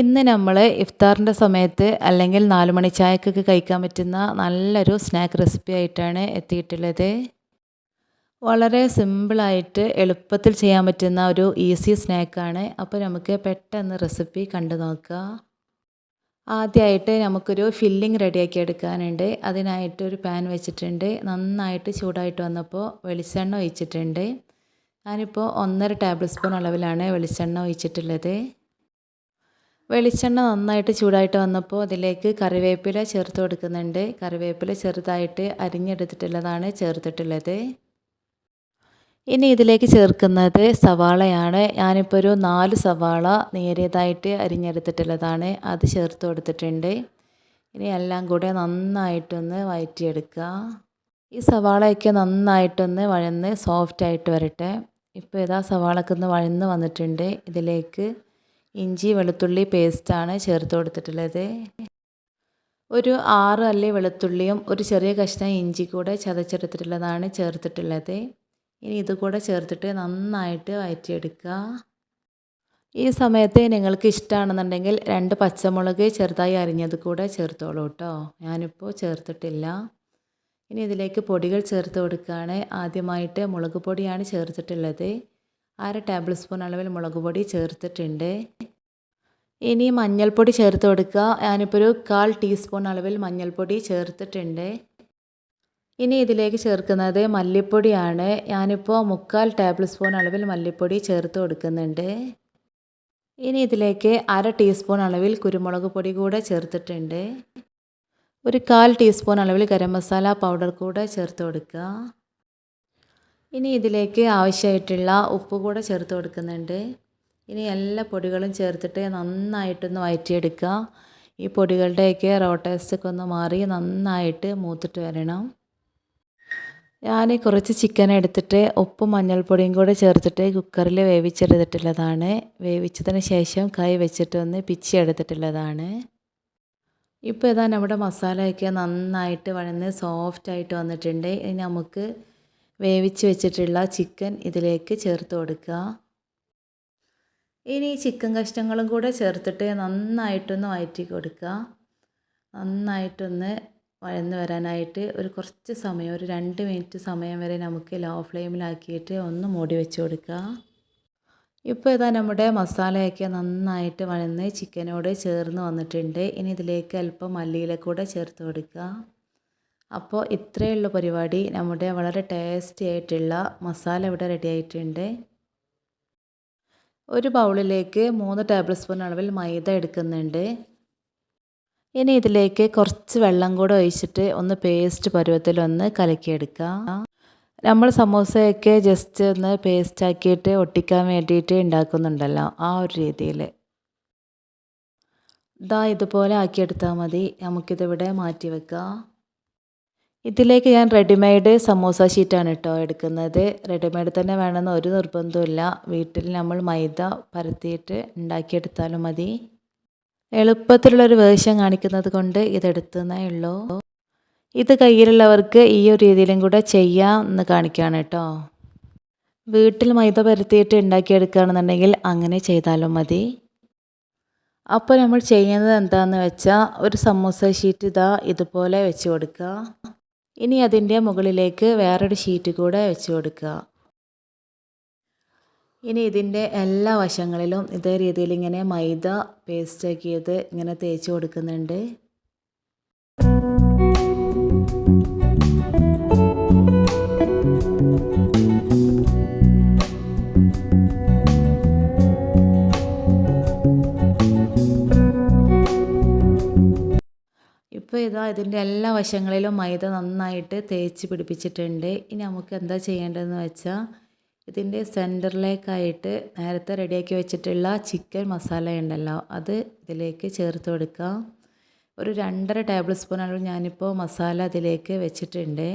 ഇന്ന് നമ്മൾ ഇഫ്താറിന്റെ സമയത്ത് അല്ലെങ്കിൽ നാല് മണി ചായക്കൊക്കെ കഴിക്കാൻ പറ്റുന്ന നല്ലൊരു സ്നാക്ക് റെസിപ്പി ആയിട്ടാണ് എത്തിയിട്ടുള്ളത്. വളരെ സിമ്പിളായിട്ട് എളുപ്പത്തിൽ ചെയ്യാൻ പറ്റുന്ന ഒരു ഈസി സ്നാക്കാണ്. അപ്പോൾ നമുക്ക് പെട്ടെന്ന് റെസിപ്പി കണ്ടു നോക്കാം. ആദ്യമായിട്ട് നമുക്കൊരു ഫില്ലിംഗ് റെഡിയാക്കി എടുക്കാനുണ്ട്. അതിനായിട്ട് ഒരു പാൻ വെച്ചിട്ടുണ്ട്. നന്നായിട്ട് ചൂടായിട്ട് വന്നപ്പോൾ വെളിച്ചെണ്ണ ഒഴിച്ചിട്ടുണ്ട്. ഞാനിപ്പോൾ ഒന്നര ടേബിൾ സ്പൂൺ അളവിലാണ് വെളിച്ചെണ്ണ ഒഴിച്ചിട്ടുള്ളത്. വെളിച്ചെണ്ണ നന്നായിട്ട് ചൂടായിട്ട് വന്നപ്പോൾ അതിലേക്ക് കറിവേപ്പില ചേർത്ത് കൊടുക്കുന്നുണ്ട്. കറിവേപ്പില ചെറുതായിട്ട് അരിഞ്ഞെടുത്തിട്ടുള്ളതാണ് ചേർത്തിട്ടുള്ളത്. ഇനി ഇതിലേക്ക് ചേർക്കുന്നത് സവാളയാണ്. ഞാനിപ്പോൾ ഒരു നാല് സവാള നേരിയതായിട്ട് അരിഞ്ഞെടുത്തിട്ടുള്ളതാണ്. അത് ചേർത്ത് കൊടുത്തിട്ടുണ്ട്. ഇനി എല്ലാം കൂടെ നന്നായിട്ടൊന്ന് വഴറ്റിയെടുക്കുക ഈ സവാളയൊക്കെ നന്നായിട്ടൊന്ന് വഴന്ന് സോഫ്റ്റായിട്ട് വരട്ടെ. ഇപ്പോൾ ഇതാ സവാളക്കൊന്ന് വഴന്ന് വന്നിട്ടുണ്ട്. ഇതിലേക്ക് ഇഞ്ചി വെളുത്തുള്ളി പേസ്റ്റാണ് ചേർത്ത് കൊടുത്തിട്ടുള്ളത്. ഒരു ആറ് അല്ലി വെളുത്തുള്ളിയും ഒരു ചെറിയ കഷ്ണം ഇഞ്ചി കൂടെ ചതച്ചെടുത്തിട്ടുള്ളതാണ് ചേർത്തിട്ടുള്ളത്. ഇനി ഇതുകൂടെ ചേർത്തിട്ട് നന്നായിട്ട് വയറ്റിയെടുക്കുക. ഈ സമയത്ത് നിങ്ങൾക്ക് ഇഷ്ടമാണെന്നുണ്ടെങ്കിൽ രണ്ട് പച്ചമുളക് ചെറുതായി അരിഞ്ഞത് കൂടെ ചേർത്തോളൂ കേട്ടോ. ഞാനിപ്പോൾ ചേർത്തിട്ടില്ല. ഇനി ഇതിലേക്ക് പൊടികൾ ചേർത്ത് കൊടുക്കുകയാണ്. ആദ്യമായിട്ട് മുളക് പൊടിയാണ് ചേർത്തിട്ടുള്ളത്. അര ടേബിൾ സ്പൂൺ അളവിൽ മുളക് പൊടി ചേർത്തിട്ടുണ്ട്. ഇനി മഞ്ഞൾപ്പൊടി ചേർത്ത് കൊടുക്കുക. ഞാനിപ്പോൾ ഒരു കാൽ ടീസ്പൂൺ അളവിൽ മഞ്ഞൾപ്പൊടി ചേർത്തിട്ടുണ്ട്. ഇനി ഇതിലേക്ക് ചേർക്കുന്നത് മല്ലിപ്പൊടിയാണ്. ഞാനിപ്പോൾ മുക്കാൽ ടേബിൾ സ്പൂൺ അളവിൽ മല്ലിപ്പൊടി ചേർത്ത് കൊടുക്കുന്നുണ്ട്. ഇനി ഇതിലേക്ക് അര ടീസ്പൂൺ അളവിൽ കുരുമുളക് പൊടി കൂടെ ചേർത്തിട്ടുണ്ട്. ഒരു കാൽ ടീസ്പൂൺ അളവിൽ ഗരം മസാല പൗഡർ കൂടെ ചേർത്ത് കൊടുക്കുക. ഇനി ഇതിലേക്ക് ആവശ്യമായിട്ടുള്ള ഉപ്പ് കൂടെ ചേർത്ത് കൊടുക്കുന്നുണ്ട്. ഇനി എല്ലാ പൊടികളും ചേർത്തിട്ട് നന്നായിട്ടൊന്ന് വയറ്റിയെടുക്കുക. ഈ പൊടികളുടെയൊക്കെ റോട്ടേഴ്സൊക്കെ ഒന്ന് മാറി നന്നായിട്ട് മൂത്തിട്ട് വരണം. ഞാൻ കുറച്ച് ചിക്കൻ എടുത്തിട്ട് ഉപ്പും മഞ്ഞൾപ്പൊടിയും കൂടെ ചേർത്തിട്ട് കുക്കറിൽ വേവിച്ചെടുത്തിട്ടുള്ളതാണ്. വേവിച്ചതിന് ശേഷം കൈ വെച്ചിട്ടൊന്ന് പിച്ചി എടുത്തിട്ടുള്ളതാണ്. ഇപ്പോൾ ഇതാ നമ്മുടെ മസാലയൊക്കെ നന്നായിട്ട് വഴന്ന് സോഫ്റ്റായിട്ട് വന്നിട്ടുണ്ട്. ഇനി നമുക്ക് വേവിച്ച് വെച്ചിട്ടുള്ള ചിക്കൻ ഇതിലേക്ക് ചേർത്ത് കൊടുക്കുക. ഇനി ചിക്കൻ കഷ്ണങ്ങളും കൂടെ ചേർത്തിട്ട് നന്നായിട്ടൊന്ന് വഴറ്റി കൊടുക്കുക. നന്നായിട്ടൊന്ന് വഴന്ന് വരാനായിട്ട് ഒരു കുറച്ച് സമയം ഒരു രണ്ട് മിനിറ്റ് സമയം വരെ നമുക്ക് ലോ ഫ്ലെയിമിലാക്കിയിട്ട് ഒന്ന് മൂടി വെച്ച് കൊടുക്കുക. ഇപ്പോൾ ഇതാ നമ്മുടെ മസാലയൊക്കെ നന്നായിട്ട് വഴന്ന് ചിക്കനോട് ചേർന്ന് വന്നിട്ടുണ്ട്. ഇനി ഇതിലേക്ക് അല്പം മല്ലിയില കൂടെ ചേർത്ത് കൊടുക്കുക. അപ്പോൾ ഇത്രയുള്ള പരിപാടി നമ്മുടെ വളരെ ടേസ്റ്റി ആയിട്ടുള്ള മസാല ഇവിടെ റെഡി ആയിട്ടുണ്ട്. ഒരു ബൗളിലേക്ക് മൂന്ന് ടേബിൾ സ്പൂൺ അളവിൽ മൈദ എടുക്കുന്നുണ്ട്. ഇനി ഇതിലേക്ക് കുറച്ച് വെള്ളം കൂടെ ഒഴിച്ചിട്ട് ഒന്ന് പേസ്റ്റ് പരുവത്തിൽ പരുവത്തിലൊന്ന് കലക്കിയെടുക്കാം. നമ്മൾ സമൂസയൊക്കെ ജസ്റ്റ് ഒന്ന് പേസ്റ്റ് ആക്കിയിട്ട് ഒട്ടിക്കാൻ വേണ്ടിയിട്ട് ഉണ്ടാക്കുന്നുണ്ടല്ലോ ആ ഒരു രീതിയിൽ ഇതാ ഇതുപോലെ ആക്കിയെടുത്താൽ മതി. നമുക്കിതിവിടെ മാറ്റി വെക്കാം. ഇതിലേക്ക് ഞാൻ റെഡിമെയ്ഡ് സമൂസ ഷീറ്റാണ് കേട്ടോ എടുക്കുന്നത്. റെഡിമെയ്ഡ് തന്നെ വേണമെന്ന് ഒരു നിർബന്ധമില്ല വീട്ടിൽ നമ്മൾ മൈദ പരത്തിയിട്ട് ഉണ്ടാക്കിയെടുത്താലും മതി. എളുപ്പത്തിലുള്ളൊരു വേഷം കാണിക്കുന്നത് കൊണ്ട് ഇതെടുത്തേ ഉള്ളൂ. ഇത് കയ്യിലുള്ളവർക്ക് ഈ ഒരു രീതിയിലും കൂടെ ചെയ്യാം എന്ന് കാണിക്കുകയാണ് കേട്ടോ. വീട്ടിൽ മൈദ പരത്തിയിട്ട് ഉണ്ടാക്കിയെടുക്കുകയാണെന്നുണ്ടെങ്കിൽ അങ്ങനെ ചെയ്താലും മതി. അപ്പോൾ നമ്മൾ ചെയ്യുന്നത് എന്താണെന്ന് വെച്ചാൽ ഒരു സമൂസ ഷീറ്റ് ഇതാ ഇതുപോലെ വെച്ച് കൊടുക്കുക. ഇനി അതിന്റെ മുകളിലേക്ക് വേറൊരു ഷീറ്റ് കൂടെ വെച്ച് കൊടുക്കുക. ഇനി ഇതിന്റെ എല്ലാ വശങ്ങളിലും ഇതേ രീതിയിൽ ഇങ്ങനെ മൈദ പേസ്റ്റ് ആക്കിയത് ഇങ്ങനെ തേച്ച് കൊടുക്കുന്നുണ്ട്. ഇതാ ഇതിന്റെ എല്ലാ വശങ്ങളിലും മൈദ നന്നായിട്ട് തേച്ച് പിടിപ്പിച്ചിട്ടുണ്ട്. ഇനി നമുക്ക് എന്താ ചെയ്യേണ്ടതെന്ന് വെച്ചാൽ ഇതിന്റെ സെന്ററിലേക്കായിട്ട് നേരത്തെ റെഡിയാക്കി വെച്ചിട്ടുള്ള ചിക്കൻ മസാല ഉണ്ടല്ലോ അത് ഇതിലേക്ക് ചേർത്ത് കൊടുക്കാം ഒരു രണ്ടര ടേബിൾ സ്പൂൺ ഞാനിപ്പോൾ മസാല അതിലേക്ക് വെച്ചിട്ടുണ്ട്.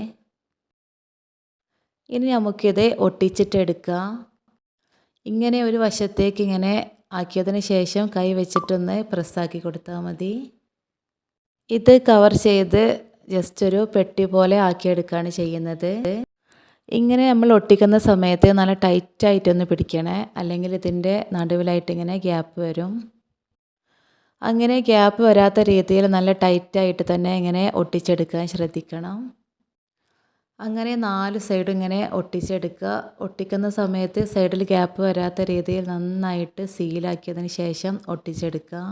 ഇനി നമുക്കിത് ഒട്ടിച്ചിട്ടെടുക്കാം ഇങ്ങനെ ഒരു വശത്തേക്ക് ഇങ്ങനെ ആക്കിയതിന് ശേഷം കൈ വെച്ചിട്ടൊന്ന് പ്രസ്സാക്കി കൊടുത്താൽ മതി. ഇത് കവർ ചെയ്ത് ജസ്റ്റ് ഒരു പെട്ടി പോലെ ആക്കിയെടുക്കുകയാണ് ചെയ്യുന്നത്. ഇങ്ങനെ നമ്മൾ ഒട്ടിക്കുന്ന സമയത്ത് നല്ല ടൈറ്റായിട്ടൊന്ന് പിടിക്കണേ. അല്ലെങ്കിൽ ഇതിന്റെ നടുവിലായിട്ട് ഇങ്ങനെ ഗ്യാപ്പ് വരും. അങ്ങനെ ഗ്യാപ്പ് വരാത്ത രീതിയിൽ നല്ല ടൈറ്റായിട്ട് തന്നെ ഇങ്ങനെ ഒട്ടിച്ചെടുക്കാൻ ശ്രദ്ധിക്കണം. അങ്ങനെ നാല് സൈഡും ഇങ്ങനെ ഒട്ടിച്ചെടുക്കുക. ഒട്ടിക്കുന്ന സമയത്ത് സൈഡിൽ ഗ്യാപ്പ് വരാത്ത രീതിയിൽ നന്നായിട്ട് സീലാക്കിയതിന് ശേഷം ഒട്ടിച്ചെടുക്കുക.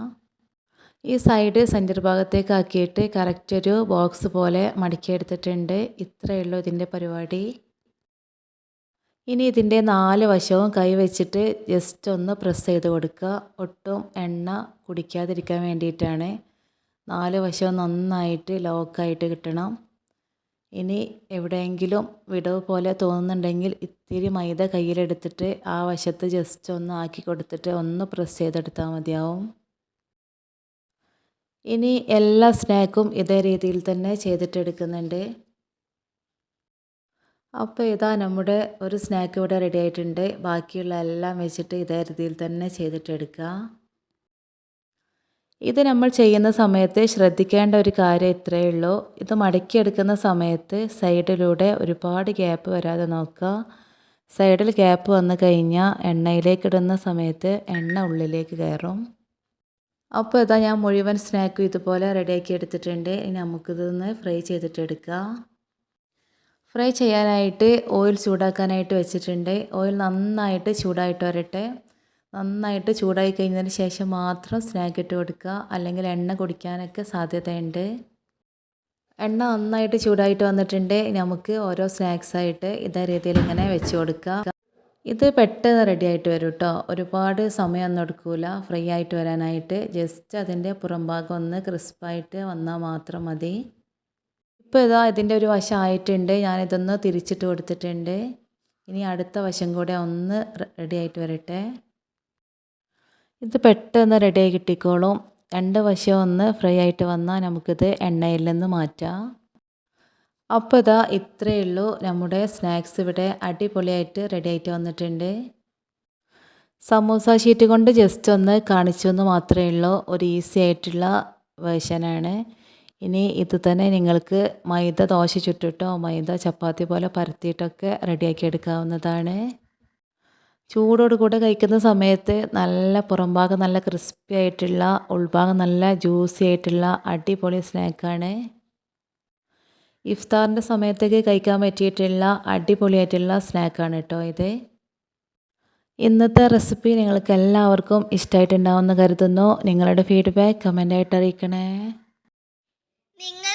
ഈ സൈഡ് സെന്റർ ഭാഗത്തേക്ക് ആക്കിയിട്ട് കറക്റ്റ് ഒരു ബോക്സ് പോലെ മടക്കിയെടുത്തിട്ടുണ്ട്. ഇത്രയേ ഉള്ളൂ ഇതിന്റെ പരിപാടി. ഇനി ഇതിന്റെ നാല് വശവും കൈ വെച്ചിട്ട് ജസ്റ്റ് ഒന്ന് പ്രസ് ചെയ്ത് കൊടുക്കുക. ഒട്ടും എണ്ണ കുടിക്കാതിരിക്കാൻ വേണ്ടിയിട്ടാണ്. നാല് വശവും നന്നായിട്ട് ലോക്കായിട്ട് കിട്ടണം. ഇനി എവിടെയെങ്കിലും വിടവ് പോലെ തോന്നുന്നുണ്ടെങ്കിൽ ഇത്തിരി മൈദ കയ്യിലെടുത്തിട്ട് ആ വശത്ത് ജസ്റ്റ് ഒന്ന് ആക്കി കൊടുത്തിട്ട് ഒന്ന് പ്രസ് ചെയ്തെടുത്താൽ മതിയാവും. ഇനി എല്ലാ സ്നാക്കും ഇതേ രീതിയിൽ തന്നെ ചെയ്തിട്ടെടുക്കുന്നുണ്ട്. അപ്പോൾ ഇതാ നമ്മുടെ ഒരു സ്നാക്ക് ഇവിടെ റെഡി ആയിട്ടുണ്ട്. ബാക്കിയുള്ള എല്ലാം വെച്ചിട്ട് ഇതേ രീതിയിൽ തന്നെ ചെയ്തിട്ടെടുക്കുക ഇത് നമ്മൾ ചെയ്യുന്ന സമയത്ത് ശ്രദ്ധിക്കേണ്ട ഒരു കാര്യം ഇത്രയേ ഉള്ളൂ. ഇത് മടക്കിയെടുക്കുന്ന സമയത്ത് സൈഡിലൂടെ ഒരുപാട് ഗ്യാപ്പ് വരാതെ നോക്കുക. സൈഡിൽ ഗ്യാപ്പ് വന്നു കഴിഞ്ഞാൽ എണ്ണയിലേക്ക് ഇടുന്ന സമയത്ത് എണ്ണ ഉള്ളിലേക്ക് കയറും. അപ്പോൾ ഇതാ ഞാൻ മുഴുവൻ സ്നാക്കും ഇതുപോലെ റെഡിയാക്കി എടുത്തിട്ടുണ്ട്. ഇനി നമുക്കിതൊന്ന് ഫ്രൈ ചെയ്തിട്ടെടുക്കാം. ഫ്രൈ ചെയ്യാനായിട്ട് ഓയിൽ ചൂടാക്കാനായിട്ട് വെച്ചിട്ടുണ്ട്. ഓയിൽ നന്നായിട്ട് ചൂടായിട്ട് വരട്ടെ. നന്നായിട്ട് ചൂടായി കഴിഞ്ഞതിന് ശേഷം മാത്രം സ്നാക്ക് ഇട്ട് കൊടുക്കുക. അല്ലെങ്കിൽ എണ്ണ കുടിക്കാനൊക്കെ സാധ്യതയുണ്ട്. എണ്ണ നന്നായിട്ട് ചൂടായിട്ട് വന്നിട്ടുണ്ട്. നമുക്ക് ഓരോ സ്നാക്സായിട്ട് ഇതേ രീതിയിൽ ഇങ്ങനെ വെച്ച് കൊടുക്കുക ഇത് പെട്ടെന്ന് റെഡി ആയിട്ട് വരും കേട്ടോ ഒരുപാട് സമയമൊന്നും എടുക്കില്ല ഫ്രീ ആയിട്ട് വരാനായിട്ട്. ജസ്റ്റ് അതിന്റെ പുറംഭാഗം ഒന്ന് ക്രിസ്പായിട്ട് വന്നാൽ മാത്രം മതി. ഇപ്പോൾ ഇതാ ഇതിന്റെ ഒരു വശം ആയിട്ടുണ്ട്. ഞാനിതൊന്ന് തിരിച്ചിട്ട് കൊടുത്തിട്ടുണ്ട്. ഇനി അടുത്ത വശം കൂടെ ഒന്ന് റെഡി ആയിട്ട് വരട്ടെ. ഇത് പെട്ടെന്ന് റെഡിയായി കിട്ടിക്കോളും. രണ്ട് വശം ഒന്ന് ഫ്രൈ ആയിട്ട് വന്നാൽ നമുക്കിത് എണ്ണയിൽ നിന്ന് മാറ്റാം. അപ്പോൾ ഇതാ ഇത്രയേ ഉള്ളൂ നമ്മുടെ സ്നാക്സ് ഇവിടെ അടിപൊളിയായിട്ട് റെഡി ആയിട്ട് വന്നിട്ടുണ്ട്. സമൂസ ഷീറ്റ് കൊണ്ട് ജസ്റ്റ് ഒന്ന് കാണിച്ചു എന്ന് മാത്രമേ ഉള്ളൂ ഒരു ഈസി ആയിട്ടുള്ള വേർഷനാണ് ഇനി ഇത് തന്നെ നിങ്ങൾക്ക് മൈദ ദോശ ചുട്ടിട്ടോ മൈദ ചപ്പാത്തി പോലെ പരത്തിയിട്ടൊക്കെ റെഡിയാക്കി എടുക്കാവുന്നതാണ്. ചൂടോട് കൂടെ കഴിക്കുന്ന സമയത്ത് നല്ല പുറംഭാഗം നല്ല ക്രിസ്പി ആയിട്ടുള്ള ഉൾഭാഗം നല്ല ജ്യൂസി ആയിട്ടുള്ള അടിപൊളി സ്നാക്കാണ് ഇഫ്താറിന്റെ സമയത്തേക്ക് കഴിക്കാൻ പറ്റിയിട്ടുള്ള അടിപൊളിയായിട്ടുള്ള സ്നാക്കാണ് കേട്ടോ ഇത്. ഇന്നത്തെ റെസിപ്പി നിങ്ങൾക്ക് എല്ലാവർക്കും ഇഷ്ടമായിട്ടുണ്ടാവുമെന്ന് കരുതുന്നു. നിങ്ങളുടെ ഫീഡ്ബാക്ക് കമന്റായിട്ട് അറിയിക്കണേ. നിങ്ങൾക്ക്